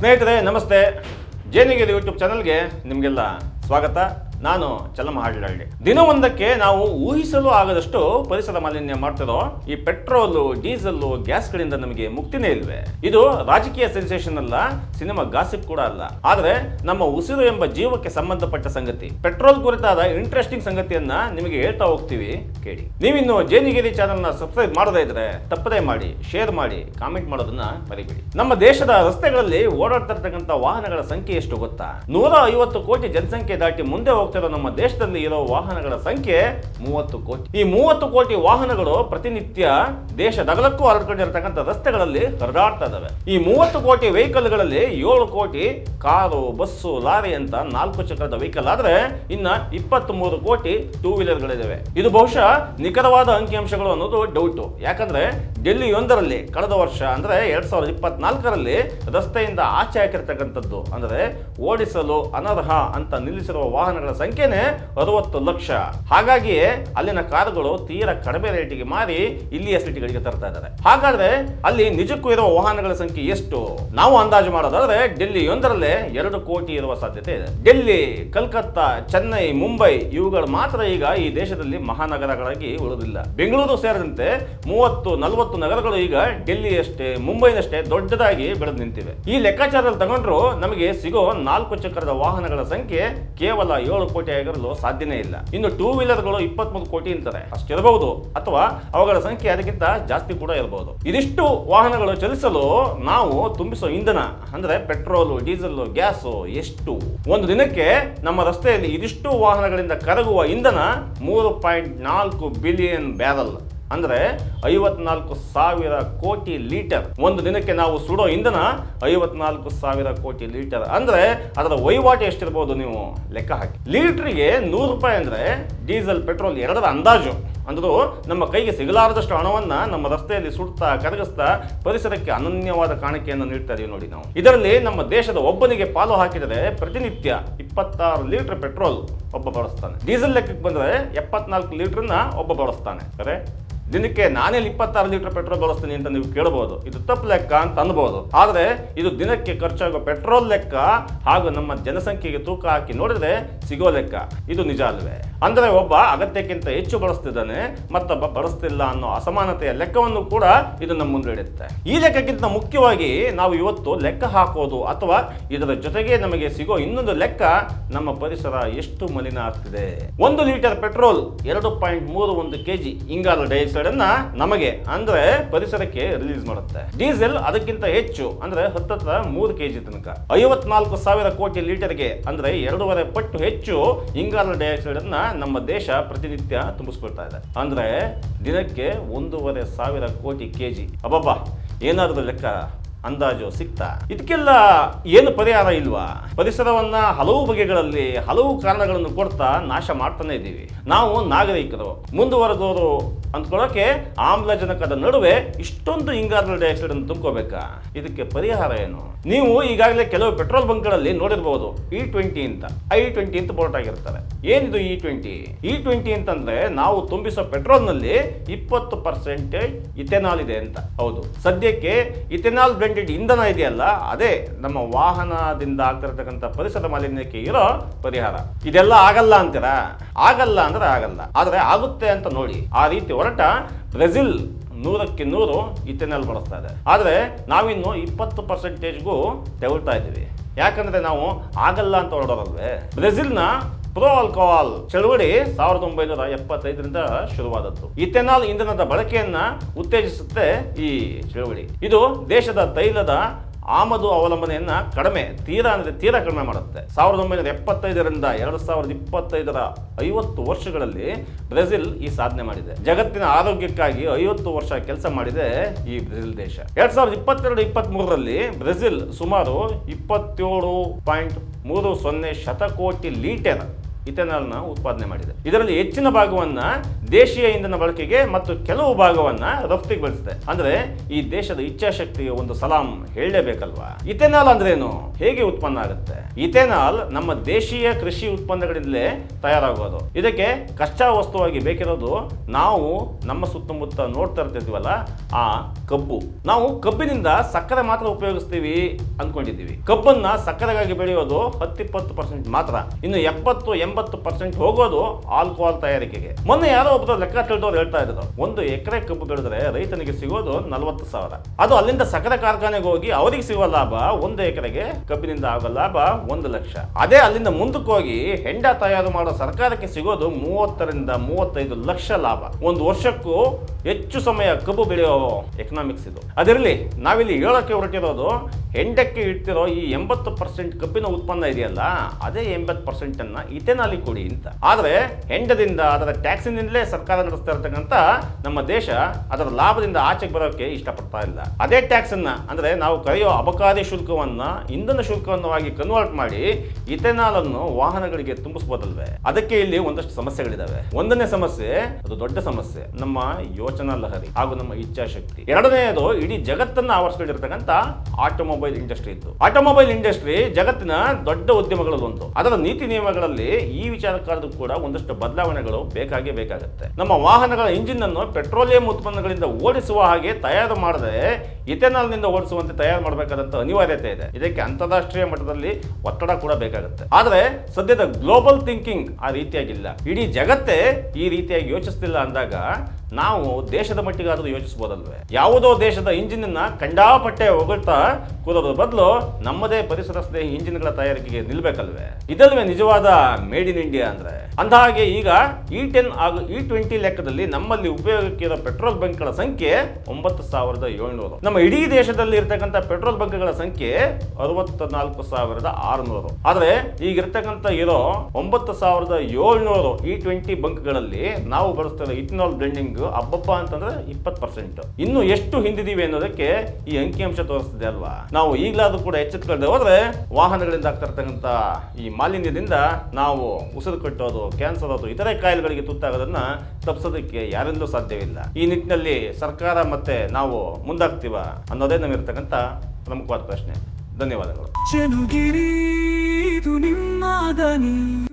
ಸ್ನೇಹಿತರೆ ನಮಸ್ತೆ. ಜೇನಿಗೆ ಯೂಟ್ಯೂಬ್ ಚಾನಲ್ಗೆ ನಿಮಗೆಲ್ಲ ಸ್ವಾಗತ. ನಾನು ಚಲಮ ಹಾಡ್ಲಹಳ್ಳಿ ದಿನವೊಂದಕ್ಕೆ ನಾವು ಊಹಿಸಲು ಆಗದಷ್ಟು ಪರಿಸರ ಮಾಲಿನ್ಯ ಮಾಡ್ತಿರೋ ಈ ಪೆಟ್ರೋಲು ಡೀಸೆಲ್ ಗ್ಯಾಸ್ಗಳಿಂದ ನಮಗೆ ಮುಕ್ತಿನೇ ಇಲ್ವೇ? ಇದು ರಾಜಕೀಯ ಸೆನ್ಸೇಷನ್ ಅಲ್ಲ, ಸಿನಿಮಾ ಗಾಸಿಪ್ ಕೂಡ ಅಲ್ಲ. ಆದ್ರೆ ನಮ್ಮ ಉಸಿರು ಎಂಬ ಜೀವಕ್ಕೆ ಸಂಬಂಧಪಟ್ಟ ಸಂಗತಿ, ಪೆಟ್ರೋಲ್ ಕುರಿತಾದ ಇಂಟ್ರೆಸ್ಟಿಂಗ್ ಸಂಗತಿಯನ್ನ ನಿಮಗೆ ಹೇಳ್ತಾ ಹೋಗ್ತೀವಿ ಕೇಳಿ. ನೀವಿನ್ನು ಜೇನಿಗಿರಿ ಚಾನಲ್ನ ಸಬ್ಸ್ಕ್ರೈಬ್ ಮಾಡದೇ ಇದ್ರೆ ತಪ್ಪದೇ ಮಾಡಿ ಶೇರ್ ಮಾಡಿ ಕಾಮೆಂಟ್ ಮಾಡೋದನ್ನ ಮರಿಬೇಡಿ. ನಮ್ಮ ದೇಶದ ರಸ್ತೆಗಳಲ್ಲಿ ಓಡಾಡ್ತಾ ಇರ್ತಕ್ಕಂಥ ವಾಹನಗಳ ಸಂಖ್ಯೆ ಎಷ್ಟು ಗೊತ್ತಾ? ನೂರ ಐವತ್ತು ಕೋಟಿ ಜನಸಂಖ್ಯೆ ದಾಟಿ ಮುಂದೆ ಹೋಗ್ತಿರೋ ನಮ್ಮ ದೇಶದಲ್ಲಿ ಇರೋ ವಾಹನಗಳ ಸಂಖ್ಯೆ ಮೂವತ್ತು ಕೋಟಿ. ಈ ಮೂವತ್ತು ಕೋಟಿ ವಾಹನಗಳು ಪ್ರತಿನಿತ್ಯ ದೇಶದಗಲಕ್ಕೂ ಹರಡ್ಕೊಂಡಿರ್ತಕ್ಕಂಥ ರಸ್ತೆಗಳಲ್ಲಿ ಹರಡಾಡ್ತಾ ಇದಾವೆ. ಈ ಮೂವತ್ತು ಕೋಟಿ ವೆಹಿಕಲ್ಗಳಲ್ಲಿ ಏಳು ಕೋಟಿ ಕಾರು, ಬಸ್ಸು, ಲಾರಿ ಅಂತ ನಾಲ್ಕು ಚಕ್ರದ ವೆಹಿಕಲ್ ಆದ್ರೆ ಇನ್ನ ಇಪ್ಪತ್ತ್ ಮೂರು ಕೋಟಿ ಟೂ ವೀಲರ್ಗಳಿದಾವೆ ಇದು ಬಹುಶಃ ನಿಖರವಾದ ಅಂಕಿಅಂಶಗಳು ಅನ್ನೋದು ಡೌಟು ಯಾಕಂದ್ರೆ ಡೆಲ್ಲಿಯೊಂದರಲ್ಲಿ ಕಳೆದ ವರ್ಷ ಅಂದ್ರೆ ಎರಡ್ ಸಾವಿರದ ಇಪ್ಪತ್ನಾಲ್ಕರಲ್ಲಿ ರಸ್ತೆಯಿಂದ ಆಚೆ ಹಾಕಿರ್ತಕ್ಕಂಥದ್ದು ಅಂದ್ರೆ ಓಡಿಸಲು ಅನರ್ಹ ಅಂತ ನಿಲ್ಲಿಸಿರುವ ವಾಹನಗಳ ಸಂಖ್ಯೆನೇ ಅರವತ್ತು ಲಕ್ಷ. ಹಾಗಾಗಿ ಅಲ್ಲಿನ ಕಾರುಗಳು ತೀರಾ ಕಡಿಮೆ ರೇಟಿಗೆ ಮಾರಿ ಇಲ್ಲಿಯ ಸಿಟಿಗಳಿಗೆ ತರ್ತಾ ಇದ್ದಾರೆ. ಹಾಗಾದ್ರೆ ಅಲ್ಲಿ ನಿಜಕ್ಕೂ ಇರುವ ವಾಹನಗಳ ಸಂಖ್ಯೆ ಎಷ್ಟು? ನಾವು ಅಂದಾಜು ಮಾಡೋದಾದ್ರೆ ಡೆಲ್ಲಿಯೊಂದರಲ್ಲೇ ಎರಡು ಕೋಟಿ ಇರುವ ಸಾಧ್ಯತೆ ಇದೆ. ಡೆಲ್ಲಿ, ಕಲ್ಕತ್ತಾ, ಚೆನ್ನೈ, ಮುಂಬೈ ಇವುಗಳು ಮಾತ್ರ ಈಗ ಈ ದೇಶದಲ್ಲಿ ಮಹಾನಗರಗಳಾಗಿ ಉಳಿದಿಲ್ಲ. ಬೆಂಗಳೂರು ಸೇರಿದಂತೆ ಮೂವತ್ತು, ನಲವತ್ತು ನಗರಗಳು ಈಗ ಡೆಲ್ಲಿಯಷ್ಟೇ, ಮುಂಬೈನಷ್ಟೇ ದೊಡ್ಡದಾಗಿ ಬೆಳೆದು ನಿಂತಿವೆ. ಈ ಲೆಕ್ಕಾಚಾರದಲ್ಲಿ ತಗೊಂಡ್ರು ನಮಗೆ ಸಿಗೋ ನಾಲ್ಕು ಚಕ್ರದ ವಾಹನಗಳ ಸಂಖ್ಯೆ ಕೇವಲ ಏಳು ಕೋಟಿ ಆಗಿರಲು ಸಾಧ್ಯನೇ ಇಲ್ಲ. ಇನ್ನು ಟೂ ವೀಲರ್ಗಳು ಇಪ್ಪತ್ಮೂರು ಕೋಟಿ ಅಂತಾರೆ. ಅಷ್ಟಿರಬಹುದು ಅಥವಾ ಅವುಗಳ ಸಂಖ್ಯೆ ಅದಕ್ಕಿಂತ ಜಾಸ್ತಿ ಕೂಡ ಇರಬಹುದು ಇದಿಷ್ಟು ವಾಹನಗಳು ಚಲಿಸಲು ನಾವು ತುಂಬಿಸೋ ಇಂಧನ, ಅಂದ್ರೆ ಪೆಟ್ರೋಲು ಡೀಸೆಲ್ ಗ್ಯಾಸು ಎಷ್ಟು? ಒಂದು ದಿನಕ್ಕೆ ನಮ್ಮ ರಸ್ತೆಯಲ್ಲಿ ಇದಿಷ್ಟು ವಾಹನಗಳಿಂದ ಕರಗುವ ಇಂಧನ ಮೂರು ಪಾಯಿಂಟ್ ನಾಲ್ಕು ಬಿಲಿಯನ್ ಬ್ಯಾರಲ್ ಅಂದ್ರೆ ಐವತ್ನಾಲ್ಕು ಸಾವಿರ ಕೋಟಿ ಲೀಟರ್. ಒಂದು ದಿನಕ್ಕೆ ನಾವು ಸುಡೋ ಇಂಧನ ಐವತ್ನಾಲ್ಕು ಸಾವಿರ ಕೋಟಿ ಲೀಟರ್. ಅಂದ್ರೆ ಅದರ ವಹಿವಾಟು ಎಷ್ಟಿರ್ಬೋದು ನೀವು ಲೆಕ್ಕ ಹಾಕಿ. ಲೀಟ್ರಿಗೆ ನೂರು ರೂಪಾಯಿ ಅಂದ್ರೆ ಡೀಸೆಲ್, ಪೆಟ್ರೋಲ್ ಎರಡರ ಅಂದಾಜು. ಅಂದ್ರೂ ನಮ್ಮ ಕೈಗೆ ಸಿಗಲಾರದಷ್ಟು ಹಣವನ್ನ ನಮ್ಮ ರಸ್ತೆಯಲ್ಲಿ ಸುಡ್ತಾ, ಕರಗಿಸ್ತಾ ಪರಿಸರಕ್ಕೆ ಅನನ್ಯವಾದ ಕಾಣಿಕೆಯನ್ನು ನೀಡ್ತಾ ಇದೀವಿ ನೋಡಿ ನಾವು. ಇದರಲ್ಲಿ ನಮ್ಮ ದೇಶದ ಒಬ್ಬನಿಗೆ ಪಾಲು ಹಾಕಿದರೆ ಪ್ರತಿನಿತ್ಯ ಇಪ್ಪತ್ತಾರು ಲೀಟರ್ ಪೆಟ್ರೋಲ್ ಒಬ್ಬ ಬಳಸ್ತಾನೆ ಡೀಸೆಲ್ ಲೆಕ್ಕಕ್ಕೆ ಬಂದ್ರೆ ಎಪ್ಪತ್ನಾಲ್ಕು ಲೀಟ್ರನ್ನ ಒಬ್ಬ ಬಳಸ್ತಾನೆ ಸರಿ? ದಿನಕ್ಕೆ ನಾನೇಲಿ ಇಪ್ಪತ್ತಾರು ಲೀಟರ್ ಪೆಟ್ರೋಲ್ ಬಳಸ್ತೀನಿ ಅಂತ ನೀವು ಕೇಳಬಹುದು ಇದು ತಪ್ಪು ಲೆಕ್ಕ ಅಂತ ಅನ್ಬೋದು. ಆದರೆ ಇದು ದಿನಕ್ಕೆ ಖರ್ಚಾಗೋ ಪೆಟ್ರೋಲ್ ಲೆಕ್ಕ ಹಾಗೂ ನಮ್ಮ ಜನಸಂಖ್ಯೆಗೆ ತೂಕ ಹಾಕಿ ನೋಡಿದ್ರೆ ಸಿಗೋ ಲೆಕ್ಕ. ಇದು ನಿಜ ಅಲ್ವೇ? ಅಂದ್ರೆ ಒಬ್ಬ ಅಗತ್ಯಕ್ಕಿಂತ ಹೆಚ್ಚು ಬಳಸ್ತಿದ್ದಾನೆ, ಮತ್ತೊಬ್ಬ ಬಳಸ್ತಿಲ್ಲ ಅನ್ನೋ ಅಸಮಾನತೆಯ ಲೆಕ್ಕವನ್ನು ಕೂಡ ಇದು ನಮ್ಮ ಮುಂದೆ ಇಡುತ್ತೆ. ಈ ಲೆಕ್ಕಕ್ಕಿಂತ ಮುಖ್ಯವಾಗಿ ನಾವು ಇವತ್ತು ಲೆಕ್ಕ ಹಾಕೋದು ಅಥವಾ ಇದರ ಜೊತೆಗೆ ನಮಗೆ ಸಿಗೋ ಇನ್ನೊಂದು ಲೆಕ್ಕ ನಮ್ಮ ಪರಿಸರ ಎಷ್ಟು ಮಲಿನ ಆಗ್ತಿದೆ. ಒಂದು ಲೀಟರ್ ಪೆಟ್ರೋಲ್ ಎರಡು ಪಾಯಿಂಟ್ ಮೂರು ಒಂದು ಕೆಜಿ, ಇಂಗಾಲ ಡೈಆಕ್ಸೈಡ್ ಅನ್ನ ನಮಗೆ ಅಂದ್ರೆ ಪರಿಸರಕ್ಕೆ ರಿಲೀಸ್ ಮಾಡುತ್ತೆ. ಡೀಸೆಲ್ ಅದಕ್ಕಿಂತ ಹೆಚ್ಚು, ಅಂದ್ರೆ ಹತ್ತತ್ರ ಮೂರು ಕೆಜಿ ತನಕ. ಐವತ್ನಾಲ್ಕು ಸಾವಿರ ಕೋಟಿ ಲೀಟರ್ಗೆ, ಅಂದ್ರೆ ಎರಡೂವರೆ ಪಟ್ಟು ಹೆಚ್ಚು ಇಂಗಾಲ ಡೈಆಕ್ಸೈಡ್ ಅನ್ನ ನಮ್ಮ ದೇಶ ಪ್ರತಿನಿತ್ಯ ತುಂಬಿಸ್ಕೊಳ್ತಾ ಇದೆ. ಅಂದ್ರೆ ದಿನಕ್ಕೆ ಒಂದೂವರೆ ಸಾವಿರ ಕೋಟಿ ಕೆಜಿ. ಅಬ್ಬಬ್ಬಾ, ಏನಾದ್ರು ಲೆಕ್ಕ ಅಂದಾಜು ಸಿಗ್ತಾ ಇದಕ್ಕೆಲ್ಲ ಏನು ಪರಿಹಾರ ಇಲ್ವಾ? ಪರಿಸರವನ್ನ ಹಲವು ಬಗೆಗಳಲ್ಲಿ ಹಲವು ಕಾರಣಗಳನ್ನು ಕೊಡ್ತಾ ನಾಶ ಮಾಡ್ತಾನೆ ಇದ್ದೀವಿ. ನಾವು ನಾಗರಿಕರು, ಮುಂದುವರೆದವರು ಅಂದ್ಕೊಳ್ಳೋಕೆ ಆಮ್ಲಜನಕದ ನಡುವೆ ಇಷ್ಟೊಂದು ಇಂಗಾರನ ಡೈಆಕ್ಸೈಡ್ ಅನ್ನು ತುಂಬ್ಕೋಬೇಕಾ ಇದಕ್ಕೆ ಪರಿಹಾರ ಏನು? ನೀವು ಈಗಾಗಲೇ ಕೆಲವು ಪೆಟ್ರೋಲ್ ಬಂಕ್ಗಳಲ್ಲಿ ನೋಡಿರಬಹುದು ಇ ಟ್ವೆಂಟಿ ಅಂತ. ಐ ಟ್ವೆಂಟಿ ಅಂತ ಬೋರ್ಟ್ ಆಗಿರ್ತಾರೆ ಏನಿದು ಇ ಟ್ವೆಂಟಿ ಇ ಟ್ವೆಂಟಿ ಅಂತಂದ್ರೆ ನಾವು ತುಂಬಿಸೋ ಪೆಟ್ರೋಲ್ನಲ್ಲಿ ಇಪ್ಪತ್ತು ಪರ್ಸೆಂಟೇಜ್ ಇಥೆನಾಲ್ ಇದೆ ಅಂತ. ಹೌದು. ಸದ್ಯಕ್ಕೆ ಇಥೆನಾಲ್ ಬ್ಲೆಂಡೆಡ್ ಇಂಧನ ಇದೆಯಲ್ಲ, ಅದೇ ನಮ್ಮ ವಾಹನದಿಂದ ಆಗ್ತಿರ್ತಕ್ಕಂಥ ಪರಿಸರ ಮಾಲಿನ್ಯಕ್ಕೆ ಇರೋ ಪರಿಹಾರ. ಇದೆಲ್ಲ ಆಗಲ್ಲ ಅಂತೀರಾ? ಆಗಲ್ಲ ಅಂದ್ರೆ ಆಗಲ್ಲ. ಆದ್ರೆ ಆಗುತ್ತೆ ಅಂತ ನೋಡಿ. ಆ ರೀತಿ ಹೊರಟ ಬ್ರೆಜಿಲ್ ನೂರಕ್ಕೆ ನೂರು ಇಥೆನಾಲ್ ಬಳಸ್ತಾ ಇದೆ. ಆದರೆ ನಾವಿನ್ನು ಇಪ್ಪತ್ತು ಪರ್ಸೆಂಟೇಜ್ಗೂ ತೆಗೊಳ್ತಾ ಇದ್ದೀವಿ. ಯಾಕಂದರೆ ನಾವು ಆಗಲ್ಲ ಅಂತ ಹೊರಡೋರಲ್ವೇ ಬ್ರೆಜಿಲ್ನ ಪ್ರೋ ಆಲ್ಕೋಹಾಲ್ ಚಳುವಳಿ ಸಾವಿರದ ಒಂಬೈನೂರ ಎಪ್ಪತ್ತೈದರಿಂದ ಶುರುವಾದದ್ದು. ಇಥೆನಾಲ್ ಇಂಧನದ ಬಳಕೆಯನ್ನ ಉತ್ತೇಜಿಸುತ್ತೆ ಈ ಚಳುವಳಿ. ಇದು ದೇಶದ ತೈಲದ ಆಮದು ಅವಲಂಬನೆಯನ್ನ ಕಡಿಮೆ, ತೀರಾ ಅಂದ್ರೆ ತೀರಾ ಕಡಿಮೆ ಮಾಡುತ್ತೆ. ಸಾವಿರದ ಒಂಬೈನೂರ ಎಪ್ಪತ್ತೈದರಿಂದ ಎರಡು ಸಾವಿರದ ಇಪ್ಪತ್ತೈದರ ಐವತ್ತು ವರ್ಷಗಳಲ್ಲಿ ಬ್ರೆಜಿಲ್ ಈ ಸಾಧನೆ ಮಾಡಿದೆ. ಜಗತ್ತಿನ ಆರೋಗ್ಯಕ್ಕಾಗಿ ಐವತ್ತು ವರ್ಷ ಕೆಲಸ ಮಾಡಿದೆ ಈ ಬ್ರೆಜಿಲ್ ದೇಶ. ಎರಡ್ ಸಾವಿರದ ಇಪ್ಪತ್ತೆರಡು ಇಪ್ಪತ್ತ್ ಮೂರರಲ್ಲಿ ಬ್ರೆಜಿಲ್ ಸುಮಾರು ಇಪ್ಪತ್ತೇಳು ಪಾಯಿಂಟ್ ಮೂರು ಸೊನ್ನೆ ಶತಕೋಟಿ ಲೀಟರ್ ಇಥೆನಾಲ್ನ ಉತ್ಪಾದನೆ ಮಾಡಿದೆ. ಇದರಲ್ಲಿ ಹೆಚ್ಚಿನ ಭಾಗವನ್ನ ದೇಶೀಯ ಇಂಧನ ಬಳಕೆಗೆ ಮತ್ತು ಕೆಲವು ಭಾಗವನ್ನ ರಫ್ತಿಗೆ ಬಳಸಿದೆ. ಅಂದ್ರೆ ಈ ದೇಶದ ಇಚ್ಛಾಶಕ್ತಿಗೆ ಒಂದು ಸಲಾಂ ಹೇಳಲೇಬೇಕಲ್ವಾ? ಇಥೆನಾಲ್ ಅಂದ್ರೇನು? ಹೇಗೆ ಉತ್ಪನ್ನ ಆಗುತ್ತೆ? ಇಥೆನಾಲ್ ನಮ್ಮ ದೇಶೀಯ ಕೃಷಿ ಉತ್ಪನ್ನಗಳಿಂದಲೇ ತಯಾರಾಗೋದು. ಇದಕ್ಕೆ ಕಚ್ಚಾ ವಸ್ತುವಾಗಿ ಬೇಕಿರೋದು ನಾವು ನಮ್ಮ ಸುತ್ತಮುತ್ತ ನೋಡ್ತಾ ಇರ್ತಿದ್ವಲ್ಲ, ಆ ಕಬ್ಬು. ನಾವು ಕಬ್ಬಿನಿಂದ ಸಕ್ಕರೆ ಮಾತ್ರ ಉಪಯೋಗಿಸ್ತೀವಿ ಅಂದ್ಕೊಂಡಿದ್ದೀವಿ ಕಬ್ಬನ್ನ ಸಕ್ಕರೆಗಾಗಿ ಬೆಳೆಯೋದು ಹತ್ತಿಪ್ಪತ್ತು ಪರ್ಸೆಂಟ್ ಮಾತ್ರ. ಇನ್ನು ಎಪ್ಪತ್ತು ಎಂಬತ್ತು ಪರ್ಸೆಂಟ್ ಹೋಗೋದು ಆಲ್ಕೋಹಾಲ್ ತಯಾರಿಕೆಗೆ. ಮೊನ್ನೆ ಯಾರೋ ಒಬ್ಬರು ಲೆಕ್ಕ ತಿಳಿದವ್ರು ಹೇಳ್ತಾ ಇದ್ರು. ಒಂದು ಎಕರೆ ಕಬ್ಬು ಬೆಳೆದ್ರೆ ರೈತನಿಗೆ ಸಿಗೋದು ನಲವತ್ತು ಸಾವಿರ. ಅದು ಅಲ್ಲಿಂದ ಸಕ್ಕರೆ ಕಾರ್ಖಾನೆಗೆ ಹೋಗಿ ಅವರಿಗೆ ಸಿಗುವ ಲಾಭ ಒಂದು ಎಕರೆಗೆ ಕಬ್ಬಿನಿಂದ ಆಗೋ ಲಾಭ ಒಂದು ಲಕ್ಷ. ಅದೇ ಅಲ್ಲಿಂದ ಮುಂದಕ್ಕೆ ಹೋಗಿ ಹೆಂಡ ತಯಾರು ಮಾಡೋ ಸರ್ಕಾರಕ್ಕೆ ಸಿಗೋದು ಮೂವತ್ತರಿಂದ ಮೂವತ್ತೈದು ಲಕ್ಷ ಲಾಭ. ಒಂದು ವರ್ಷಕ್ಕೂ ಹೆಚ್ಚು ಸಮಯ ಕಬ್ಬು ಬೆಳೆಯೋ ಎಕನಾಮಿಕ್ಸ್ ಇದು. ಅದಿರಲಿ, ನಾವಿಲ್ಲಿ ಹೇಳಕ್ಕೆ ಹೊರಟಿರೋದು ಹೆಂಡಕ್ಕೆ ಇಡ್ತಿರೋ ಈ ಎಂಬತ್ತು ಪರ್ಸೆಂಟ್ ಕಬ್ಬಿನ ಉತ್ಪನ್ನ ಇದೆಯಲ್ಲ, ಅದೇ ಎಂಬತ್ತು ಪರ್ಸೆಂಟ್ ಅನ್ನ ಇಥೆನಾಲಿ ಕೊಡಿ ಅಂತ. ಆದ್ರೆ ಹೆಂಡದಿಂದ ಅದರ ಟ್ಯಾಕ್ಸಿನಿಂದಲೇ ಸರ್ಕಾರ ನಡೆಸ್ತಾ ಇರತಕ್ಕಂಥ ನಮ್ಮ ದೇಶ ಅದರ ಲಾಭದಿಂದ ಆಚೆಗೆ ಬರೋಕ್ಕೆ ಇಷ್ಟಪಡ್ತಾ ಇಲ್ಲ. ಅದೇ ಟ್ಯಾಕ್ಸನ್ನ ಅಂದರೆ ಅಂದ್ರೆ ನಾವು ಕರೆಯೋ ಅಬಕಾರಿ ಶುಲ್ಕವನ್ನ ಇಂಧನ ಶುಲ್ಕವನ್ನಾಗಿ ಕನ್ವರ್ಟ್ ಮಾಡಿ ಇಥೆನಾಲ್ ಅನ್ನು ವಾಹನಗಳಿಗೆ ತುಂಬಿಸಬಹುದಲ್ವೇ ಅದಕ್ಕೆ ಇಲ್ಲಿ ಒಂದಷ್ಟು ಸಮಸ್ಯೆಗಳಿದಾವೆ. ಒಂದನೇ ಸಮಸ್ಯೆ, ಅದು ದೊಡ್ಡ ಸಮಸ್ಯೆ, ನಮ್ಮ ಯೋಚನಾ ಲಹರಿ ಹಾಗೂ ನಮ್ಮ ಇಚ್ಛಾಶಕ್ತಿ. ಎರಡನೆಯದು, ಇಡೀ ಜಗತ್ತನ್ನ ಆವರಿಸಿಕೊಂಡಿರತಕ್ಕಂಥ ಆಟೋಮೊಬೈಲ್ ಇಂಡಸ್ಟ್ರಿ ಇತ್ತು ಆಟೋಮೊಬೈಲ್ ಇಂಡಸ್ಟ್ರಿ ಜಗತ್ತಿನ ದೊಡ್ಡ ಉದ್ಯಮಗಳಲ್ಲಿ ಒಂದು. ಅದರ ನೀತಿ ನಿಯಮಗಳಲ್ಲಿ ಈ ವಿಚಾರಕ್ಕಾದ್ರೂ ಕೂಡ ಒಂದಷ್ಟು ಬದಲಾವಣೆಗಳು ಬೇಕಾಗೇ ಬೇಕಾಗುತ್ತೆ. ನಮ್ಮ ವಾಹನಗಳ ಇಂಜಿನ್ ಅನ್ನು ಪೆಟ್ರೋಲಿಯಂ ಉತ್ಪನ್ನಗಳಿಂದ ಓಡಿಸುವ ಹಾಗೆ ತಯಾರು ಮಾಡದೆ ಇಥೆನಾಲ್ನಿಂದ ಓಡಿಸುವಂತೆ ತಯಾರು ಮಾಡಬೇಕಾದಂತ ಅನಿವಾರ್ಯತೆ ಇದೆ. ಇದಕ್ಕೆ ಅಂತಾರಾಷ್ಟ್ರೀಯ ಮಟ್ಟದಲ್ಲಿ ಒತ್ತಡ ಕೂಡ ಬೇಕಾಗುತ್ತೆ. ಆದರೆ ಸದ್ಯದ ಗ್ಲೋಬಲ್ ಥಿಂಕಿಂಗ್ ಆ ರೀತಿಯಾಗಿಲ್ಲ. ಇಡೀ ಜಗತ್ತೇ ಈ ರೀತಿಯಾಗಿ ಯೋಚಿಸ್ತಿಲ್ಲ ಅಂದಾಗ ನಾವು ದೇಶದ ಮಟ್ಟಿಗಾದರೂ ಯೋಚಿಸಬಹುದಲ್ವೇ ಯಾವುದೋ ದೇಶದ ಇಂಜಿನ್ ಅನ್ನ ಕಂಡಾಪಟ್ಟೆ ಹೊಗಳ್ತಾ ಕೂರೋದ್ರ ಬದಲು ನಮ್ಮದೇ ಪರಿಸರ ಸ್ನೇಹಿ ಇಂಜಿನ್ಗಳ ತಯಾರಿಕೆಗೆ ನಿಲ್ಬೇಕಲ್ವೇ? ಇದಲ್ವೇ ನಿಜವಾದ ಮೇಡ್ ಇನ್ ಇಂಡಿಯಾ ಅಂದ್ರೆ? ಅಂದಹಾಗೆ ಈಗ ಇ ಟೆನ್ ಹಾಗೂ ಇ ಟ್ವೆಂಟಿ ಲೆಕ್ಕದಲ್ಲಿ ನಮ್ಮಲ್ಲಿ ಉಪಯೋಗಕ್ಕಿರೋ ಪೆಟ್ರೋಲ್ ಬಂಕ್ಗಳ ಸಂಖ್ಯೆ ಒಂಬತ್ತು ಸಾವಿರದ ಏಳ್ನೂರು. ನಮ್ಮ ಇಡೀ ದೇಶದಲ್ಲಿ ಇರ್ತಕ್ಕಂಥ ಪೆಟ್ರೋಲ್ ಬಂಕ್ಗಳ ಸಂಖ್ಯೆ ಅರವತ್ತ ನಾಲ್ಕು ಸಾವಿರದ ಆರುನೂರು. ಆದರೆ ಈಗ ಇರ್ತಕ್ಕಂಥ ಇರೋ ಒಂಬತ್ತು ಸಾವಿರದ ಏಳ್ನೂರು ಇ ಟ್ವೆಂಟಿ ಬಂಕ್ಗಳಲ್ಲಿ ನಾವು ಬಳಸ್ತಿರೋ ಇಥನಾಲ್ ಬ್ಲೆಂಡಿಂಗ್ ಹಬ್ಬಪ್ಪ ಅಂತಂದ್ರೆ ಇಪ್ಪತ್ತು ಪರ್ಸೆಂಟ್. ಇನ್ನು ಎಷ್ಟು ಹಿಂದಿದೀವಿ ಅನ್ನೋದಕ್ಕೆ ಈ ಅಂಕಿಅಂಶ ತೋರಿಸ್ತಿದೆ ಅಲ್ವಾ? ನಾವು ಈಗಲಾದ್ರೂ ಕೂಡ ಎಚ್ಚೆತ್ಕೊಳ್ಳದೆ ಹೋದ್ರೆ ವಾಹನಗಳಿಂದ ಆಗ್ತಾ ಈ ಮಾಲಿನ್ಯದಿಂದ ನಾವು ಉಸಿರು ಕಟ್ಟೋದು ಕ್ಯಾನ್ಸರ್ ಅದು ಇತರೆ ಕಾಯಿಲೆಗಳಿಗೆ ತುತ್ತಾಗೋದನ್ನ ತಪ್ಪಿಸೋದಕ್ಕೆ ಯಾರಿಂದಲೂ ಸಾಧ್ಯವಿಲ್ಲ. ಈ ನಿಟ್ಟಿನಲ್ಲಿ ಸರ್ಕಾರ ಮತ್ತೆ ನಾವು ಮುಂದಾಗ್ತೀವ ಅನ್ನೋದೇ ನಮ್ಮಿರ್ತಕ್ಕಂಥ ಪ್ರಮುಖವಾದ ಪ್ರಶ್ನೆ. ಧನ್ಯವಾದಗಳು.